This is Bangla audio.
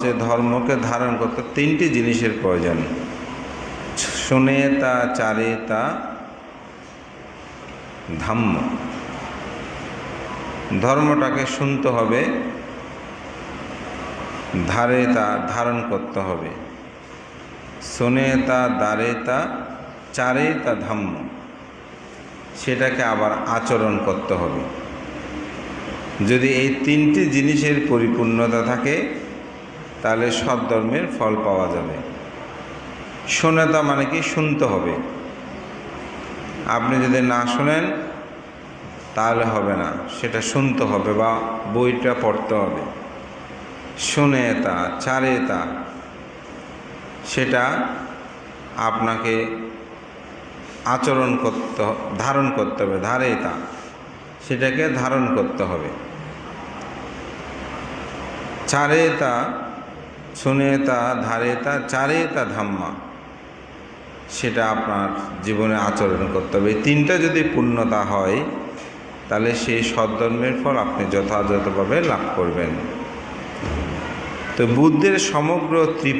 যে ধর্মকে ধারণ করতে তিনটি জিনিসের প্রয়োজন। শুনে তা, চারে তা ধাম্য ধর্মটাকে শুনতে হবে, ধারে তা ধারণ করতে হবে। শুনে তা, দারে তা, চারে তা ধাম্য সেটাকে আবার আচরণ করতে হবে। যদি এই তিনটি জিনিসের পরিপূর্ণতা থাকে তাহলে সৎধর্মের ফল পাওয়া যাবে। শোনেতা মানে কি? শুনতে হবে। আপনি যদি না শোনেন, তাহলে হবে না। সেটা শুনতে হবে বা বইটা পড়তে হবে। শুনে তা, চারে তা, সেটা আপনাকে আচরণ করতে, ধারণ করতে হবে। ধারে তা, সেটাকে ধারণ করতে হবে। চারে তা শুনে ধারেতা চারেতা ধাম্মা। সেটা আপনার জীবনে আচরণ করতে হবে। তিনটা যদি পূর্ণতা হয়, তাহলে সেই সদ্ধর্মের ফল আপনি যথাযথভাবে লাভ করবেন। তো বুদ্ধের সমগ্র ত্রিপ